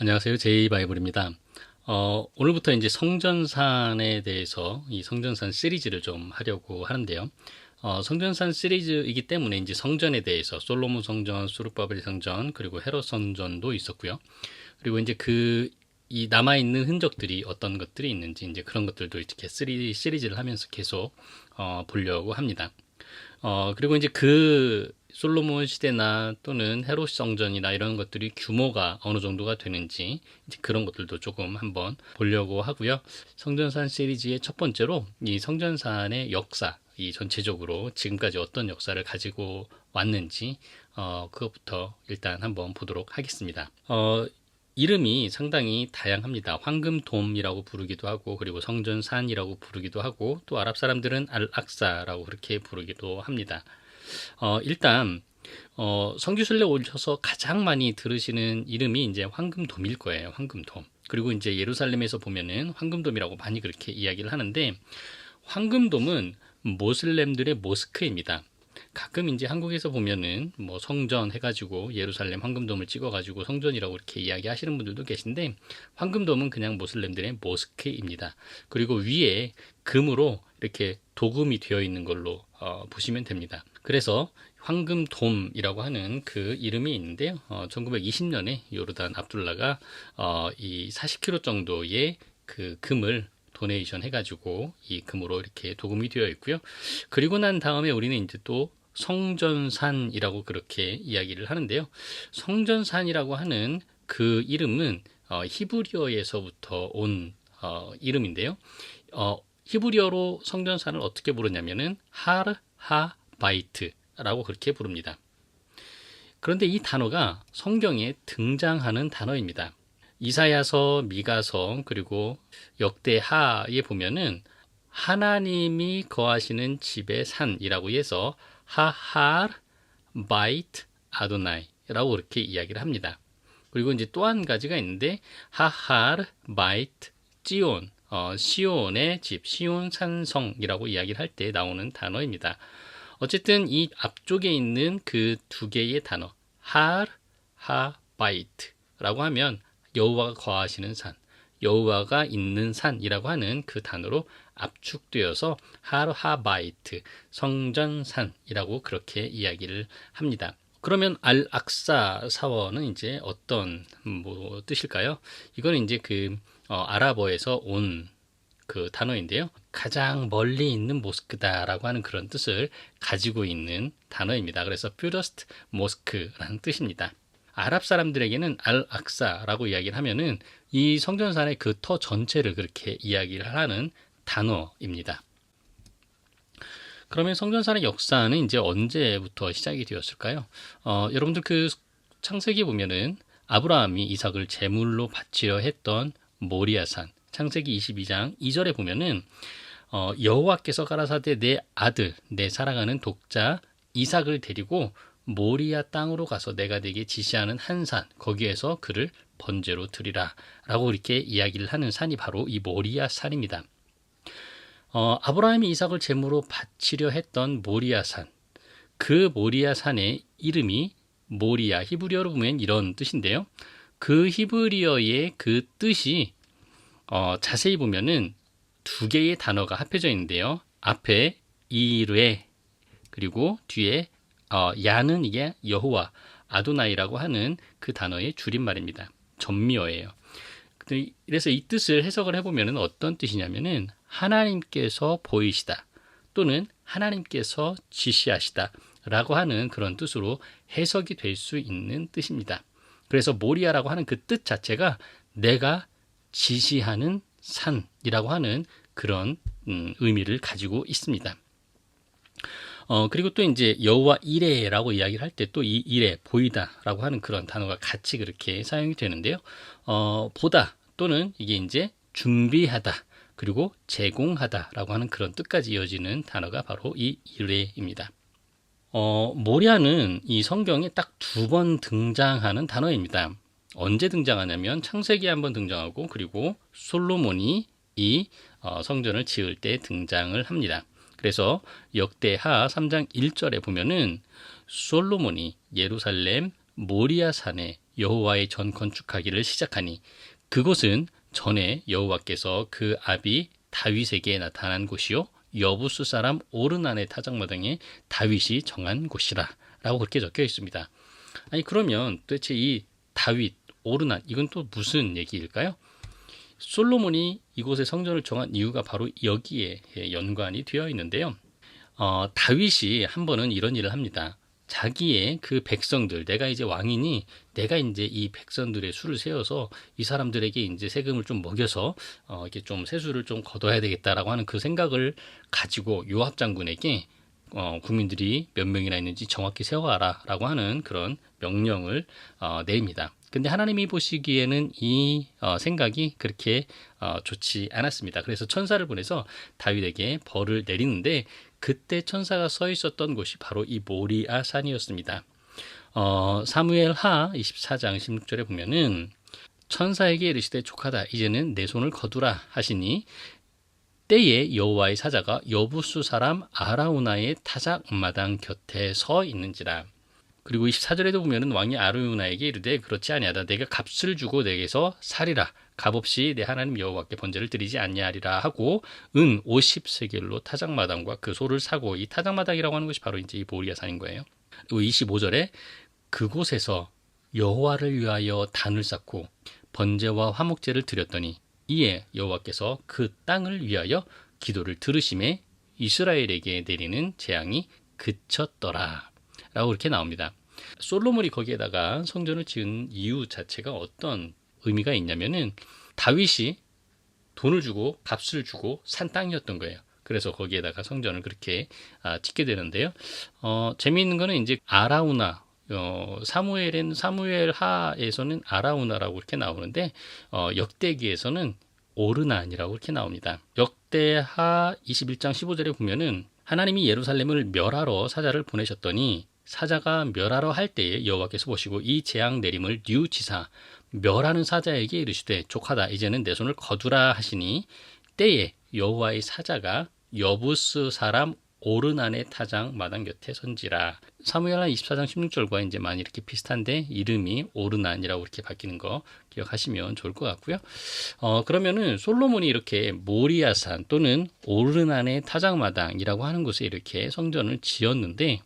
안녕하세요. 제이바이블입니다. 어, 오늘부터 이제 성전산에 대해서 이 성전산 시리즈를 좀 하려고 하는데요. 어, 성전산 시리즈이기 때문에 이제 성전에 대해서 솔로몬 성전, 수르바벨 성전, 그리고 헤롯 성전도 있었고요. 그리고 이제 그 이 남아 있는 흔적들이 어떤 것들이 있는지 이제 그런 것들도 이렇게 시리, 시리즈를 하면서 계속 어, 보려고 합니다. 어, 그리고 이제 그 솔로몬 시대나 또는 헤롯 성전이나 이런 것들이 규모가 어느 정도가 되는지 이제 그런 것들도 조금 한번 보려고 하고요. 성전산 시리즈의 첫 번째로 이 성전산의 역사, 이 전체적으로 지금까지 어떤 역사를 가지고 왔는지 어, 그것부터 일단 한번 보도록 하겠습니다. 어, 이름이 상당히 다양합니다. 황금돔이라고 부르기도 하고 그리고 성전산이라고 부르기도 하고 또 아랍 사람들은 알악사라고 그렇게 부르기도 합니다. 어, 일단 어, 성교순례 오셔서 가장 많이 들으시는 이름이 이제 황금돔일 거예요. 황금돔. 그리고 이제 예루살렘에서 보면은 황금돔이라고 많이 그렇게 이야기를 하는데 황금돔은 모슬렘들의 모스크입니다. 가끔 이제 한국에서 보면은 뭐 성전 해가지고 예루살렘 황금돔을 찍어가지고 성전이라고 이렇게 이야기하시는 분들도 계신데 황금돔은 그냥 모슬렘들의 모스크입니다. 그리고 위에 금으로 이렇게 도금이 되어 있는 걸로 어, 보시면 됩니다. 그래서 황금돔이라고 하는 그 이름이 있는데요. 어, 1920년에 요르단 압둘라가 어, 이 40kg 정도의 그 금을 도네이션 해가지고 이 금으로 이렇게 도금이 되어 있고요. 그리고 난 다음에 우리는 이제 또 성전산이라고 그렇게 이야기를 하는데요. 성전산이라고 하는 그 이름은 어, 히브리어에서부터 온 어, 이름인데요. 어, 히브리어로 성전산을 어떻게 부르냐면은 하르 하 바이트라고 그렇게 부릅니다. 그런데 이 단어가 성경에 등장하는 단어입니다. 이사야서, 미가서, 그리고 역대하에 보면은 하나님이 거하시는 집의 산이라고 해서 하할 바이트 아도나이라고 그렇게 이야기를 합니다. 그리고 이제 또 한 가지가 있는데 하할 바이트 지온 어, 시온의 집, 시온 산성이라고 이야기를 할 때 나오는 단어입니다. 어쨌든 이 앞쪽에 있는 그 두 개의 단어, 할, 하, 바이트라고 하면 여호와가 거하시는 산, 여호와가 있는 산이라고 하는 그 단어로 압축되어서 하르하바이트 성전산이라고 그렇게 이야기를 합니다. 그러면 알 악사 사원은 이제 어떤 뭐 뜻일까요? 이거는 이제 그 어, 아랍어에서 온 그 단어인데요. 가장 멀리 있는 모스크다라고 하는 그런 뜻을 가지고 있는 단어입니다. 그래서 퓨더스트 모스크라는 뜻입니다. 아랍 사람들에게는 알 악사라고 이야기를 하면은 이 성전산의 그 터 전체를 그렇게 이야기를 하는 단어입니다. 그러면 성전산의 역사는 이제 언제부터 시작이 되었을까요? 어, 여러분들 그 창세기 보면은 아브라함이 이삭을 제물로 바치려 했던 모리아산 창세기 22장 2절에 보면은 어, 여호와께서 가라사대 내 아들 내 사랑하는 독자 이삭을 데리고 모리아 땅으로 가서 내가 네게 지시하는 한 산 거기에서 그를 번제로 드리라 라고 이렇게 이야기를 하는 산이 바로 이 모리아 산입니다. 어, 아브라함이 이삭을 제물로 바치려 했던 모리아 산. 그 모리아 산의 이름이 모리아 히브리어로 보면 이런 뜻인데요. 그 히브리어의 그 뜻이 어, 자세히 보면은 두 개의 단어가 합해져 있는데요. 앞에 이르에 그리고 뒤에 어, 야는 이게 여호와 아도나이라고 하는 그 단어의 줄임말입니다. 전미어예요. 그래서 이 뜻을 해석을 해보면 어떤 뜻이냐면은 하나님께서 보이시다 또는 하나님께서 지시하시다 라고 하는 그런 뜻으로 해석이 될 수 있는 뜻입니다. 그래서 모리아라고 하는 그 뜻 자체가 내가 지시하는 산이라고 하는 그런 음, 의미를 가지고 있습니다. 어, 그리고 또 이제 여호와 이레라고 이야기를 할 때 또 이 이레 보이다라고 하는 그런 단어가 같이 그렇게 사용이 되는데요. 어, 보다 또는 이게 이제 준비하다 그리고 제공하다라고 하는 그런 뜻까지 이어지는 단어가 바로 이 이레입니다. 어, 모리아는 이 성경에 딱 두 번 등장하는 단어입니다. 언제 등장하냐면 창세기에 한번 등장하고 그리고 솔로몬이 이 어, 성전을 지을 때 등장을 합니다. 그래서 역대하 3장 1절에 보면은 솔로몬이 예루살렘 모리아 산에 여호와의 전 건축하기를 시작하니 그곳은 전에 여호와께서 그 아비 다윗에게 나타난 곳이요 여부수 사람 오르난의 타작마당에 다윗이 정한 곳이라 라고 그렇게 적혀 있습니다. 아니 그러면 도대체 이 다윗 오르난 이건 또 무슨 얘기일까요? 솔로몬이 이곳에 성전을 정한 이유가 바로 여기에 연관이 되어 있는데요. 어, 다윗이 한 번은 이런 일을 합니다. 자기의 그 백성들, 내가 이제 왕이니 내가 이제 이 백성들의 수를 세워서 이 사람들에게 이제 세금을 좀 먹여서 어, 이렇게 좀 세수를 좀 거둬야 되겠다라고 하는 그 생각을 가지고 요압 장군에게 어, 국민들이 몇 명이나 있는지 정확히 세워가라라고 하는 그런 명령을 어, 내립니다. 근데 하나님이 보시기에는 이 어, 생각이 그렇게 어, 좋지 않았습니다. 그래서 천사를 보내서 다윗에게 벌을 내리는데 그때 천사가 서 있었던 곳이 바로 이 모리아 산이었습니다. 어, 사무엘 하 24장 16절에 보면은 천사에게 이르시되 족하다 이제는 내 손을 거두라 하시니 때에 여호와의 사자가 여부수 사람 아라우나의 타작 마당 곁에 서 있는지라 그리고 24절에도 보면은 왕이 아르우나에게 이르되 그렇지 아니하다 내가 값을 주고 내게서 살이라 값없이 내 하나님 여호와께 번제를 드리지 아니하리라 하고 은 50세겔로 타작마당과 그 소를 사고 이 타작마당이라고 하는 것이 바로 이제 이 모리아 산인 거예요. 그리고 25절에 그곳에서 여호와를 위하여 단을 쌓고 번제와 화목제를 드렸더니 이에 여호와께서 그 땅을 위하여 기도를 들으심에 이스라엘에게 내리는 재앙이 그쳤더라. 라고 그렇게 나옵니다. 솔로몬이 거기에다가 성전을 지은 이유 자체가 어떤 의미가 있냐면은 다윗이 돈을 주고 값을 주고 산 땅이었던 거예요. 그래서 거기에다가 성전을 그렇게 아, 짓게 되는데요. 어, 재미있는 거는 이제 아라우나 어, 사무엘은 사무엘 하에서는 아라우나라고 이렇게 나오는데 어, 역대기에서는 오르난이라고 이렇게 나옵니다. 역대하 21장 15절에 보면은 하나님이 예루살렘을 멸하러 사자를 보내셨더니 사자가 멸하러 할 때에 여호와께서 보시고 이 재앙 내림을 류지사 멸하는 사자에게 이르시되 족하다 이제는 내 손을 거두라 하시니 때에 여호와의 사자가 여부스 사람 오르난의 타장 마당 곁에 선지라 사무엘하 24장 16절과 이제 많이 이렇게 비슷한데 이름이 오르난이라고 이렇게 바뀌는 거 기억하시면 좋을 것 같고요. 어 그러면은 솔로몬이 이렇게 모리아산 또는 오르난의 타장마당이라고 하는 곳에 이렇게 성전을 지었는데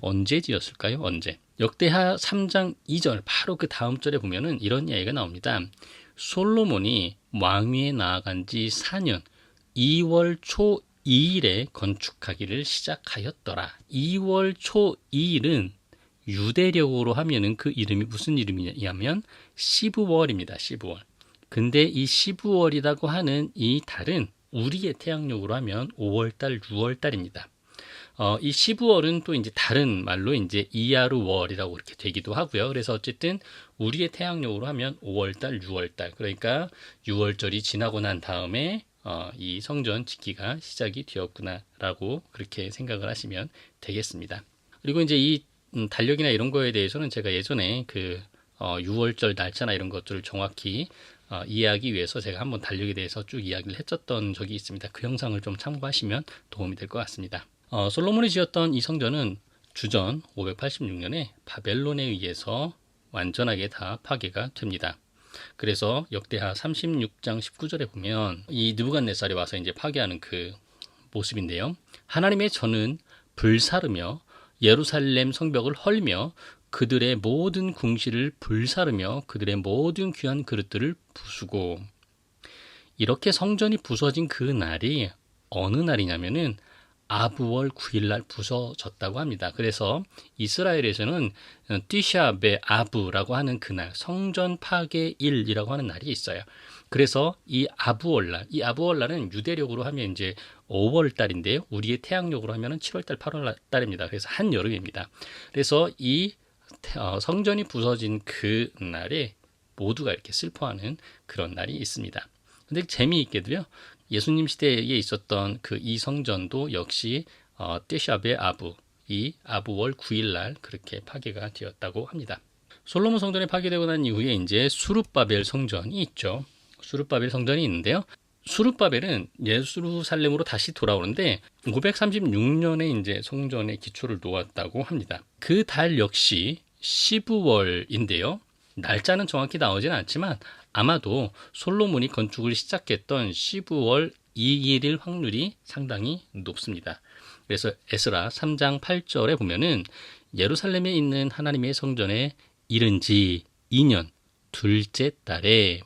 언제 지었을까요? 언제? 역대하 3장 2절 바로 그 다음 절에 보면은 이런 이야기가 나옵니다. 솔로몬이 왕위에 나아간 지 4년 2월 초 2일에 건축하기를 시작하였더라. 2월 초 2일은 유대력으로 하면은 그 이름이 무슨 이름이냐면 시부월입니다. 시부월. 근데 이 시부월이라고 하는 이 달은 우리의 태양력으로 하면 5월달, 6월달입니다. 어, 이 시부월은 또 이제 다른 말로 이제 이하루 월이라고 이렇게 되기도 하고요. 그래서 어쨌든 우리의 태양력으로 하면 5월달, 6월달. 그러니까 6월절이 지나고 난 다음에 어, 이 성전 짓기가 시작이 되었구나라고 그렇게 생각을 하시면 되겠습니다. 그리고 이제 이 음, 달력이나 이런 거에 대해서는 제가 예전에 그 어, 6월절 날짜나 이런 것들을 정확히 어, 이해하기 위해서 제가 한번 달력에 대해서 쭉 이야기를 했었던 적이 있습니다. 그 영상을 좀 참고하시면 도움이 될 것 같습니다. 어, 솔로몬이 지었던 이 성전은 주전 586년에 바벨론에 의해서 완전하게 다 파괴가 됩니다. 그래서 역대하 36장 19절에 보면 이 느부갓네살이 와서 이제 파괴하는 그 모습인데요. 하나님의 전은 불사르며 예루살렘 성벽을 헐며 그들의 모든 궁시를 불사르며 그들의 모든 귀한 그릇들을 부수고 이렇게 성전이 부서진 그 날이 어느 날이냐면은 아부월 9일날 부서졌다고 합니다. 그래서 이스라엘에서는 띠샤베 아부라고 하는 그날 성전 파괴일이라고 하는 날이 있어요. 그래서 이 아부월날, 이 아부월날은 유대력으로 하면 이제 5월 달인데요. 우리의 태양력으로 하면 7월 달, 8월 달입니다. 그래서 한 여름입니다. 그래서 이 어, 성전이 부서진 그 날에 모두가 이렇게 슬퍼하는 그런 날이 있습니다. 근데 재미있게도요. 예수님 시대에 있었던 그 이 성전도 역시 어, 떼샵의 아부, 이 아부월 9일날 그렇게 파괴가 되었다고 합니다. 솔로몬 성전이 파괴되고 난 이후에 이제 수르바벨 성전이 있죠. 수르바벨 성전이 있는데요. 수르바벨은 예루살렘으로 다시 돌아오는데 536년에 이제 성전의 기초를 놓았다고 합니다. 그 달 역시 시부월인데요. 날짜는 정확히 나오지는 않지만 아마도 솔로몬이 건축을 시작했던 12월 2일일 확률이 상당히 높습니다. 그래서 에스라 3장 8절에 보면은 예루살렘에 있는 하나님의 성전에 이른 지 2년 둘째 달에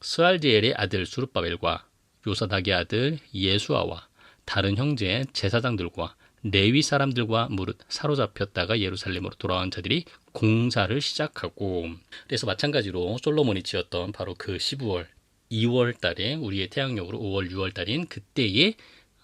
스알디엘의 아들 수르바벨과 요사닥의 아들 예수아와 다른 형제 제사장들과 레위 사람들과 무릇 사로잡혔다가 예루살렘으로 돌아온 자들이 공사를 시작하고 그래서 마찬가지로 솔로몬이 지었던 바로 그 12월 2월 달에 우리의 태양력으로 5월 6월 달인 그때에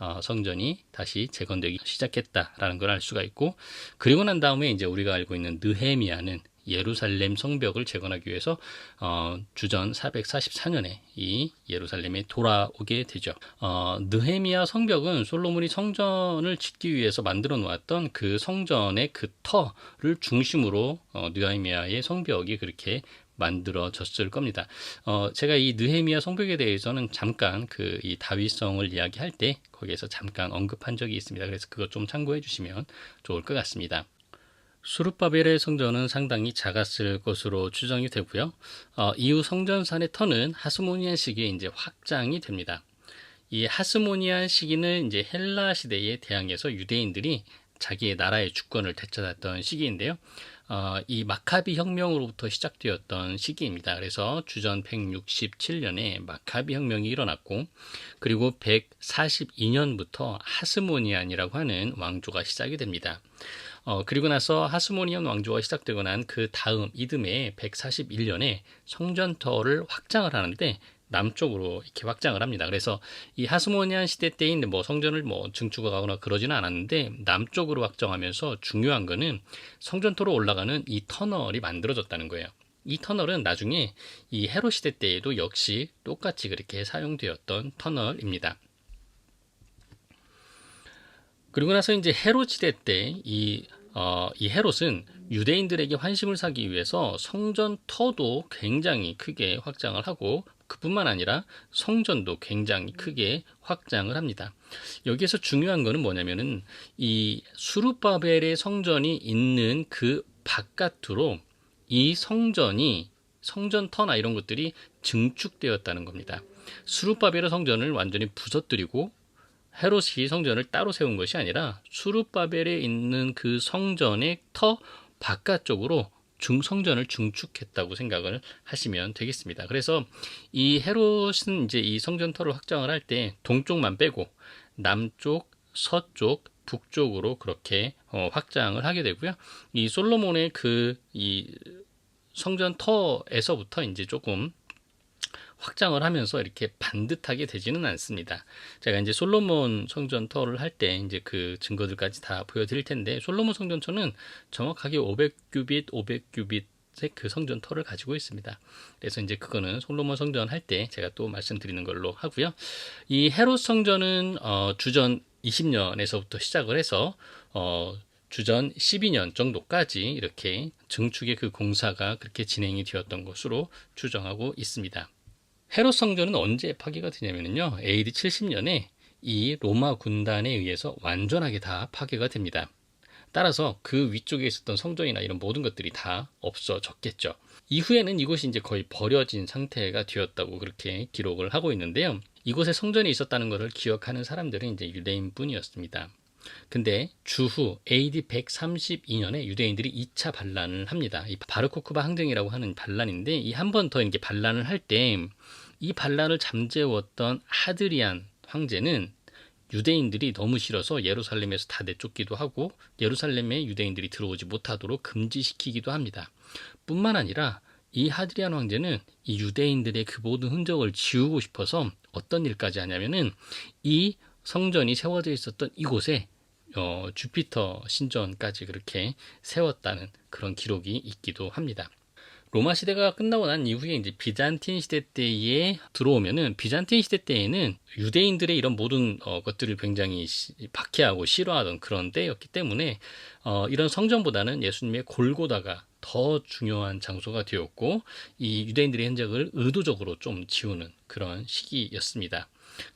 어, 성전이 다시 재건되기 시작했다라는 걸 알 수가 있고 그리고 난 다음에 이제 우리가 알고 있는 느헤미야는 예루살렘 성벽을 재건하기 위해서 어, 주전 444년에 이 예루살렘에 돌아오게 되죠. 어, 느헤미야 성벽은 솔로몬이 성전을 짓기 위해서 만들어 놓았던 그 성전의 그 터를 중심으로 어, 느헤미야의 성벽이 그렇게 만들어졌을 겁니다. 어, 제가 이 느헤미야 성벽에 대해서는 잠깐 그 이 다윗성을 이야기할 때 거기에서 잠깐 언급한 적이 있습니다. 그래서 그것 좀 참고해 주시면 좋을 것 같습니다. 수르바벨의 성전은 상당히 작았을 것으로 추정이 되고요. 어, 이후 성전산의 터는 하스모니안 시기에 이제 확장이 됩니다. 이 하스모니안 시기는 이제 헬라 시대에 대항해서 유대인들이 자기의 나라의 주권을 되찾았던 시기인데요. 어, 이 마카비 혁명으로부터 시작되었던 시기입니다. 그래서 주전 167년에 마카비 혁명이 일어났고, 그리고 142년부터 하스모니안이라고 하는 왕조가 시작이 됩니다. 어, 그리고 나서 하스모니안 왕조가 시작되고 난 그 다음 이듬해 141년에 성전터를 확장을 하는데 남쪽으로 이렇게 확장을 합니다. 그래서 이 하스모니안 시대 때인 뭐 성전을 뭐 증축하거나 그러지는 않았는데 남쪽으로 확장하면서 중요한 거는 성전토로 올라가는 이 터널이 만들어졌다는 거예요. 이 터널은 나중에 이 헤로 시대 때에도 역시 똑같이 그렇게 사용되었던 터널입니다. 그리고 나서 이제 헤롯 시대 때이 어, 이 헤롯은 유대인들에게 환심을 사기 위해서 성전 터도 굉장히 크게 확장을 하고 그뿐만 아니라 성전도 굉장히 크게 확장을 합니다. 여기에서 중요한 거는 뭐냐면은 이 수르바벨의 성전이 있는 그 바깥으로 이 성전이 성전터나 이런 것들이 증축되었다는 겁니다. 수르바벨의 성전을 완전히 부서뜨리고 헤롯이 성전을 따로 세운 것이 아니라 수르바벨에 있는 그 성전의 터 바깥쪽으로 중성전을 중축했다고 생각을 하시면 되겠습니다. 그래서 이 헤롯은 이제 이 성전터를 확장을 할 때 동쪽만 빼고 남쪽, 서쪽, 북쪽으로 그렇게 어, 확장을 하게 되고요. 이 솔로몬의 그 이 성전터에서부터 이제 조금 확장을 하면서 이렇게 반듯하게 되지는 않습니다. 제가 이제 솔로몬 성전 터를 할 때 이제 그 증거들까지 다 보여드릴 텐데 솔로몬 성전터는 정확하게 500규빗, 500규빗 그 성전 터를 가지고 있습니다. 그래서 이제 그거는 솔로몬 성전 할 때 제가 또 말씀드리는 걸로 하고요. 이 헤롯 성전은 어, 주전 20년에서부터 시작을 해서 어, 주전 12년 정도까지 이렇게 증축의 그 공사가 그렇게 진행이 되었던 것으로 추정하고 있습니다. 헤롯 성전은 언제 파괴가 되냐면요. AD 70년에 이 로마 군단에 의해서 완전하게 다 파괴가 됩니다. 따라서 그 위쪽에 있었던 성전이나 이런 모든 것들이 다 없어졌겠죠. 이후에는 이곳이 이제 거의 버려진 상태가 되었다고 그렇게 기록을 하고 있는데요. 이곳에 성전이 있었다는 것을 기억하는 사람들은 이제 유대인 뿐이었습니다. 근데 주후 AD 132년에 유대인들이 2차 반란을 합니다. 이 바르코크바 항쟁이라고 하는 반란인데 이 한 번 더 이렇게 반란을 할 때 이 반란을 잠재웠던 하드리안 황제는 유대인들이 너무 싫어서 예루살렘에서 다 내쫓기도 하고 예루살렘에 유대인들이 들어오지 못하도록 금지시키기도 합니다. 뿐만 아니라 이 하드리안 황제는 이 유대인들의 그 모든 흔적을 지우고 싶어서 어떤 일까지 하냐면은 이 성전이 세워져 있었던 이곳에 어, 주피터 신전까지 그렇게 세웠다는 그런 기록이 있기도 합니다. 로마 시대가 끝나고 난 이후에 이제 비잔틴 시대 때에 들어오면은 비잔틴 시대 때에는 유대인들의 이런 모든 어, 것들을 굉장히 시, 박해하고 싫어하던 그런 때였기 때문에 어, 이런 성전보다는 예수님의 골고다가 더 중요한 장소가 되었고 이 유대인들의 흔적을 의도적으로 좀 지우는 그런 시기였습니다.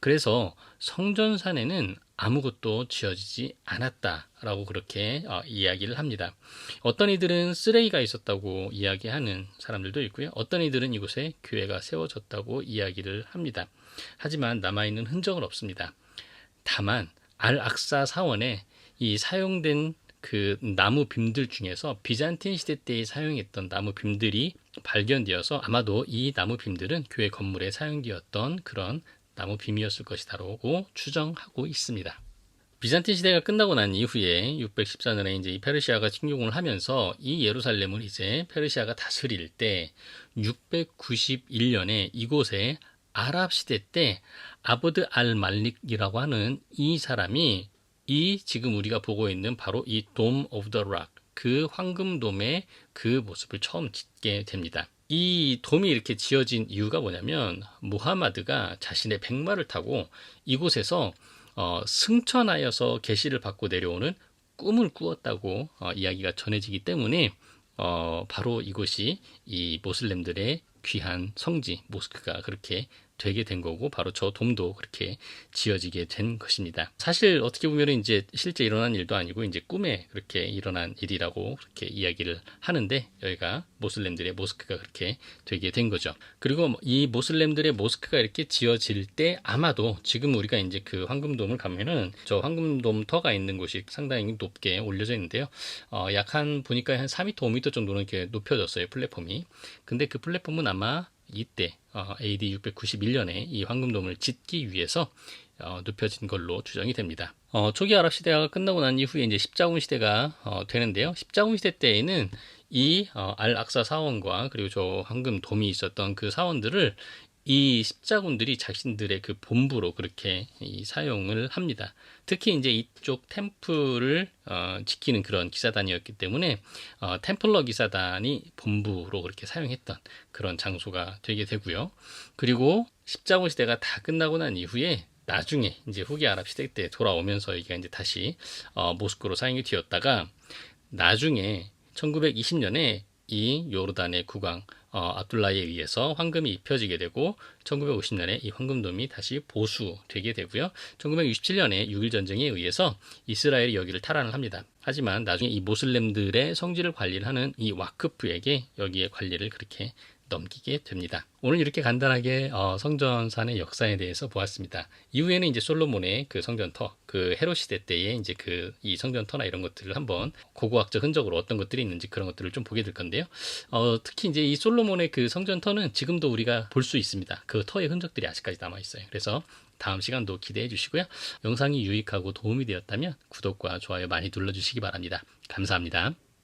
그래서 성전산에는 아무것도 지어지지 않았다라고 그렇게 어, 이야기를 합니다. 어떤 이들은 쓰레기가 있었다고 이야기하는 사람들도 있고요. 어떤 이들은 이곳에 교회가 세워졌다고 이야기를 합니다. 하지만 남아있는 흔적은 없습니다. 다만 알 악사 사원에 이 사용된 그 나무 빔들 중에서 비잔틴 시대 때 사용했던 나무 빔들이 발견되어서 아마도 이 나무 빔들은 교회 건물에 사용되었던 그런 나무 빔이었을 것이다라고 추정하고 있습니다. 비잔틴 시대가 끝나고 난 이후에 614년에 이제 이 페르시아가 침공을 하면서 이 예루살렘을 이제 페르시아가 다스릴 때 691년에 이곳에 아랍 시대 때 아버드 알 말릭이라고 하는 이 사람이 이 지금 우리가 보고 있는 바로 이 돔 오브 더 락, 그 황금돔의 그 모습을 처음 짓게 됩니다. 이 돔이 이렇게 지어진 이유가 뭐냐면 무하마드가 자신의 백마를 타고 이곳에서 어, 승천하여서 계시를 받고 내려오는 꿈을 꾸었다고 어, 이야기가 전해지기 때문에 어, 바로 이곳이 이 모슬렘들의 귀한 성지 모스크가 그렇게 되게 된 거고 바로 저 돔도 그렇게 지어지게 된 것입니다. 사실 어떻게 보면 이제 실제 일어난 일도 아니고 이제 꿈에 그렇게 일어난 일이라고 그렇게 이야기를 하는데 여기가 모슬렘들의 모스크가 그렇게 되게 된 거죠. 그리고 이 모슬렘들의 모스크가 이렇게 지어질 때 아마도 지금 우리가 이제 그 황금돔을 가면은 저 황금돔 터가 있는 곳이 상당히 높게 올려져 있는데요. 어, 약 한 보니까 한 4m, 5m 정도는 이렇게 높여졌어요 플랫폼이. 근데 그 플랫폼은 아마 이때 어, AD 691년에 이 황금돔을 짓기 위해서 어, 눕혀진 걸로 추정이 됩니다. 어, 초기 아랍 시대가 끝나고 난 이후에 이제 십자군 시대가 어, 되는데요. 십자군 시대 때에는 이 어, 알 악사 사원과 그리고 저 황금 돔이 있었던 그 사원들을 이 십자군들이 자신들의 그 본부로 그렇게 이 사용을 합니다. 특히 이제 이쪽 템플을 어, 지키는 그런 기사단이었기 때문에 어, 템플러 기사단이 본부로 그렇게 사용했던 그런 장소가 되게 되고요. 그리고 십자군 시대가 다 끝나고 난 이후에 나중에 이제 후기 아랍 시대 때 돌아오면서 이게 이제 다시 어, 모스크로 사용이 되었다가 나중에 1920년에 이 요르단의 국왕 어, 압둘라에 의해서 황금이 입혀지게 되고 1950년에 이 황금돔이 다시 보수되게 되고요. 1967년에 6일 전쟁에 의해서 이스라엘이 여기를 탈환을 합니다. 하지만 나중에 이 모슬렘들의 성지를 관리를 하는 이 와크프에게 여기에 관리를 그렇게 넘기게 됩니다. 오늘 이렇게 간단하게 어, 성전산의 역사에 대해서 보았습니다. 이후에는 이제 솔로몬의 그 성전터, 그 헤로 시대 때의 이제 그 이 성전터나 이런 것들을 한번 고고학적 흔적으로 어떤 것들이 있는지 그런 것들을 좀 보게 될 건데요. 어, 특히 이제 이 솔로몬의 그 성전터는 지금도 우리가 볼 수 있습니다. 그 터의 흔적들이 아직까지 남아 있어요. 그래서 다음 시간도 기대해 주시고요. 영상이 유익하고 도움이 되었다면 구독과 좋아요 많이 눌러 주시기 바랍니다. 감사합니다.